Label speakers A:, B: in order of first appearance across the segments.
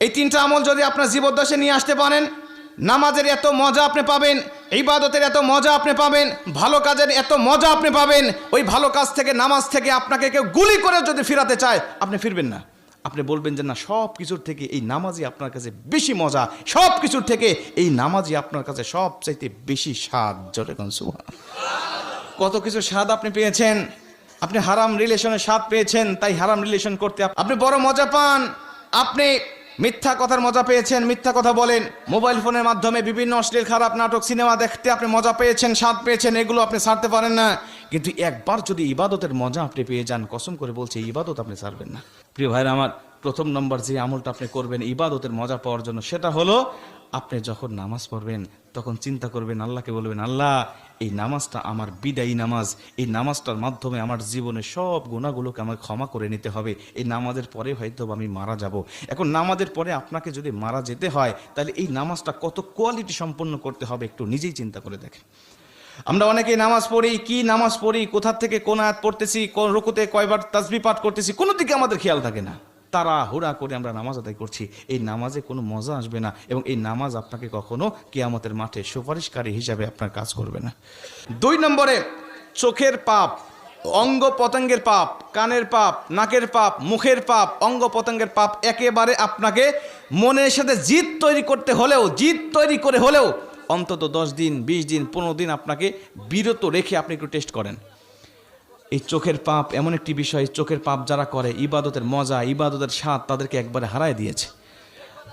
A: এই তিনটা আমল যদি আপনার জীবদ্দশে নিয়ে আসতে পারেন, নামাজের এত মজা আপনি পাবেন, ইবাদতের এত মজা আপনি পাবেন, ভালো কাজের এত মজা আপনি পাবেন, ওই ভালো কাজ থেকে, নামাজ থেকে আপনাকে কেউ গুলি করে যদি ফিরাতে চায়, আপনি ফিরবেন না। আপনি বলবেন যে, না, সব কিছুর থেকে এই নামাজই আপনার কাছে বেশি মজা, সব কিছুর থেকে এই নামাজই আপনার কাছে সবচাইতে বেশি স্বাদ। কোন কত কিছু স্বাদ আপনি পেয়েছেন, আপনি হারাম রিলেশনের স্বাদ পেয়েছেন, তাই হারাম রিলেশন করতে আপনি বড় মজা পান, আপনি মিথ্যা কথার মজা পেয়েছেন, মিথ্যা কথা বলেন। মোবাইল ফোনের মাধ্যমে বিভিন্ন অশ্লীল, খারাপ নাটক, সিনেমা দেখতে আপনি মজা পেয়েছেন, স্বাদ পেয়েছেন, এগুলো আপনি ছাড়তে পারেন না। কিন্তু একবার যদি ইবাদতের মজা আপনি পেয়ে যান, কসম করে বলছে, ইবাদত আপনি ছাড়বেন না। প্রিয় ভাইরা আমার প্রথম নম্বর যে আমলটা আপনি করবেন ইবাদতের মজা পাওয়ার জন্য, সেটা হলো আপনি যখন নামাজ পড়বেন, তখন চিন্তা করবেন, আল্লাহকে বলবেন, আল্লাহ, এই নামাজটা আমার বিদায়ী নামাজ। এই নামাজটার মাধ্যমে আমার জীবনের সব গুণাগুলোকে আমাকে ক্ষমা করে নিতে হবে। এই নামাজের পরে হয়তো আমি মারা যাব। এখন নামাজের পরে আপনাকে যদি মারা যেতে হয়, তাহলে এই নামাজটা কত কোয়ালিটি সম্পন্ন করতে হবে একটু নিজেই চিন্তা করে দেখেন। আমরা অনেকেই নামাজ পড়ি, কি নামাজ পড়ি, কোথা থেকে কোন আয়াত পড়তেছি, কোন রুকুতে কয়বার তাসবি পাঠ করতেছি, কোনো দিকে আমাদের খেয়াল থাকে না। তারা হুড়া করে আমরা নামাজ আদায় করছি। এই নামাজে কোনো মজা আসবে না এবং এই নামাজ আপনাকে কখনো কিয়ামতের মাঠে সুপারিশকারী হিসাবে আপনার কাজ করবে না। দুই নম্বরে, চোখের পাপ অঙ্গ পতঙ্গের পাপ, কানের পাপ, নাকের পাপ, মুখের পাপ অঙ্গ পতঙ্গের পাপ একেবারে আপনাকে মনের সাথে জিদ তৈরি করতে হলেও, জিদ তৈরি করে হলেও অন্তত দশ দিন, বিশ দিন, পনেরো দিন আপনাকে বিরত রেখে আপনি একটু টেস্ট করেন। এই চোখের পাপ, এমন একটি বিষয়, চোখের পাপ যারা করে, ইবাদতের মজা, ইবাদতের স্বাদ তাদেরকে একবারে হারায় দিয়েছে।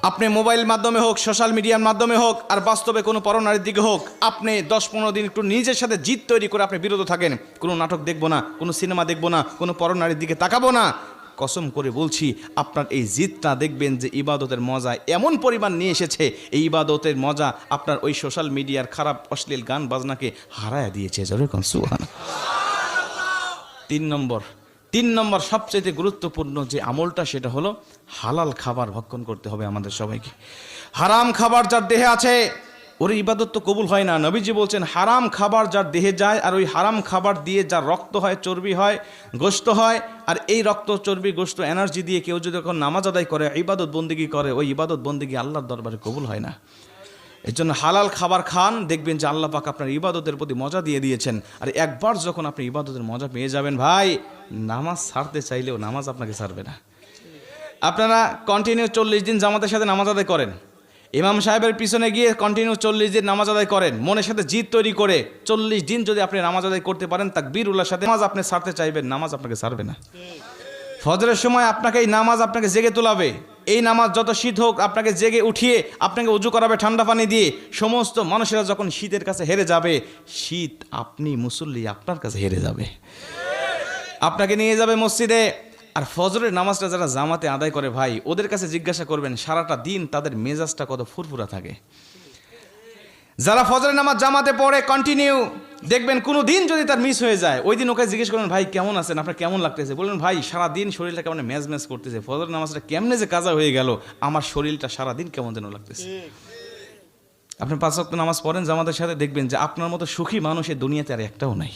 A: আপনি মোবাইল মাধ্যমে হোক, সোশ্যাল মিডিয়ার মাধ্যমে হোক, আর বাস্তবে কোনো পরনারীর দিকে হোক, আপনি দশ পনেরো দিন একটু নিজের সাথে জিত তৈরি করে আপনি বিরত থাকেন। কোনো নাটক দেখব না, কোনো সিনেমা দেখব না, কোনো পরনারীর দিকে তাকাবো না। কসম করে বলছি, আপনার এই জিতটা দেখবেন যে ইবাদতের মজা এমন পরিমাণ নিয়ে এসেছে, এই ইবাদতের মজা আপনার ওই সোশ্যাল মিডিয়ার খারাপ, অশ্লীল গান বাজনাকে হারায় দিয়েছে। যেরকম সুহান তিন নম্বর। তিন নম্বর সবচেয়ে গুরুত্বপূর্ণ যে আমলটা, সেটা হলো হালাল খাবার ভক্ষণ করতে হবে আমাদের সবাইকে। হারাম খাবার যার দেহে আছে, ওর ইবাদত তো কবুল হয় না। নবীজি বলছেন, হারাম খাবার যার দেহে যায়, আর ওই হারাম খাবার দিয়ে যার রক্ত হয়, চর্বি হয় গোস্ত হয়, আর এই রক্ত, চর্বি গোস্ত এনার্জি দিয়ে কেউ যদি এখন নামাজ আদায় করে, ইবাদত বন্দিগি করে, ওই ইবাদত বন্দিগি আল্লাহর দরবারে কবুল হয় না। এর জন্য হালাল খাবার খান, দেখবেন যে আল্লাহ পাক আপনার ইবাদতের প্রতি মজা দিয়ে দিয়েছেন। আর একবার যখন আপনি ইবাদতের মজা পেয়ে যাবেন, ভাই, নামাজ ছাড়তে চাইলেও নামাজ আপনাকে ছাড়বে না। আপনারা কন্টিনিউ চল্লিশ দিন জামাতের সাথে নামাজ আদায় করেন। ইমাম সাহেবের পিছনে গিয়ে কন্টিনিউ চল্লিশ দিন নামাজ আদায় করেন। মনের সাথে জিদ তৈরি করে চল্লিশ দিন যদি আপনি নামাজ আদায় করতে পারেন তাকবীর উল্লার সাথে নামাজ আপনি ছাড়তে চাইবেন, নামাজ আপনাকে ছাড়বে না। ফজরের সময় আপনাকে এই নামাজ আপনাকে জেগে তোলাবে। এই নামাজ যত শীত হোক, আপনাকে জেগে উঠিয়ে, আপনাকে উজু করাবে ঠান্ডা পানি দিয়ে। সমস্ত মানুষেরা যখন শীতের কাছে হেরে যাবে, শীত আপনি মুসল্লি আপনার কাছে হেরে যাবে। আপনাকে নিয়ে যাবে মসজিদে। আর ফজরের নামাজটা যারা জামাতে আদায় করে ভাই, ওদের কাছে জিজ্ঞাসা করবেন, সারাটা দিন তাদের মেজাজটা কত ফুরফুরা থাকে। যারা ফজরের নামাজ জামাতে পড়ে কন্টিনিউ দেখবেন কোনো দিন যদি তার মিস হয়ে যায়, ওই দিন ওকে জিজ্ঞেস করেন ভাই, কেমন আছেন? আপনার কেমন লাগতেছে? বলবেন, ভাই, সারাদিন শরীরটা কেমন ম্যাজ ম্যাজ করতেছে। ফজর নামাজটা কেমনে যে কাজা হয়ে গেল, আমার শরীরটা সারাদিন কেমন যেন লাগতেছে। আপনি পাঁচ নামাজ পড়েন, জামাতের সাথে দেখবেন যে আপনার মতো সুখী মানুষের দুনিয়াতে আর একটাও নাই।